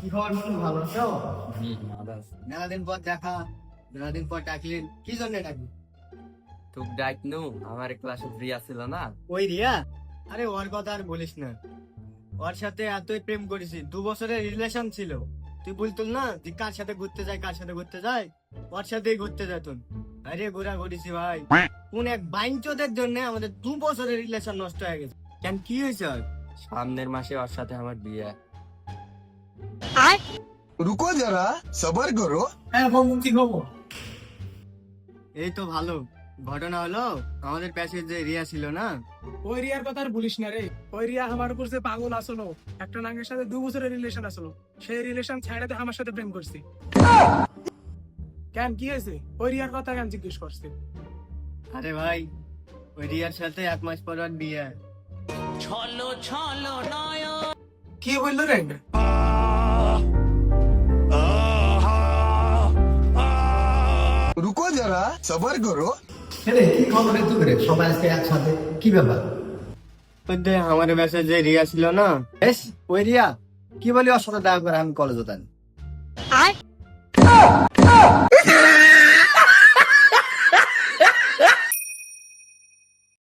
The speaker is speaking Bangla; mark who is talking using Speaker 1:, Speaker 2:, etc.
Speaker 1: কি খবর বন্ধু ভালো আছো?
Speaker 2: হুম ভালো
Speaker 1: পর দেখা মেলাদিন পর ডাকলেন কি জন্য ডাকলি
Speaker 2: তোকে ডাক নু আমার ক্লাসে ফ্রি আছিল না।
Speaker 1: ওই রিয়া? আরে ওর কথা আর বলিস না। ওর সাথে এতই প্রেম করেছি দু বছরের রিলেশন ছিল। তুই বলতুল না যে কার সাথে ঘুরতে যায় কার সাথে ঘুরতে যায়? ওর সাথেই ঘুরতে যেতুন আরে ঘোরা ঘুরেছি ভাই। কোন এক বাইঞ্চোদের জন্য আমাদের দু বছরের রিলেশন নষ্ট হয়ে গেছে। কেন কি হয়েছে
Speaker 2: সামনের মাসে ওর সাথে আমার বিয়ে।
Speaker 3: আর রুকো যারা সবার
Speaker 4: করো। হ্যাঁ মুক্তি খবর
Speaker 1: এই তো ভালো। ঘটনা হলো আমাদের প্যাসের রিয়া ছিল না?
Speaker 4: ওই রিয়ার কথা আর বলিস না রে। ওই রিয়া আমার উপর যে পাগল আসলো একটা নাঙ্গের সাথে দু বছরের রিলেশন আসলো। সেই রিলেশন ছাড়াতে আমার সাথে প্রেম করছি। কেন কি হয়েছে? ওই রিয়ার কথা কেন জিজ্ঞেস করছি
Speaker 1: আরে ভাই ওই রিয়ার সাথে এক মাস পর আর বিয়ে।
Speaker 4: ছলো ছলো নয় কি বলল রে?
Speaker 3: যারা সবার করো।
Speaker 5: রে কি খবর রে সবাই আজকে একসাথে। কি ব্যাপার?
Speaker 1: ওই যে আমার মেসে যে রিয়া ছিল না?
Speaker 5: বেশ ওই রিয়া। কি বলি ওর সাথে দেখা করে আমি কলেজ হতাম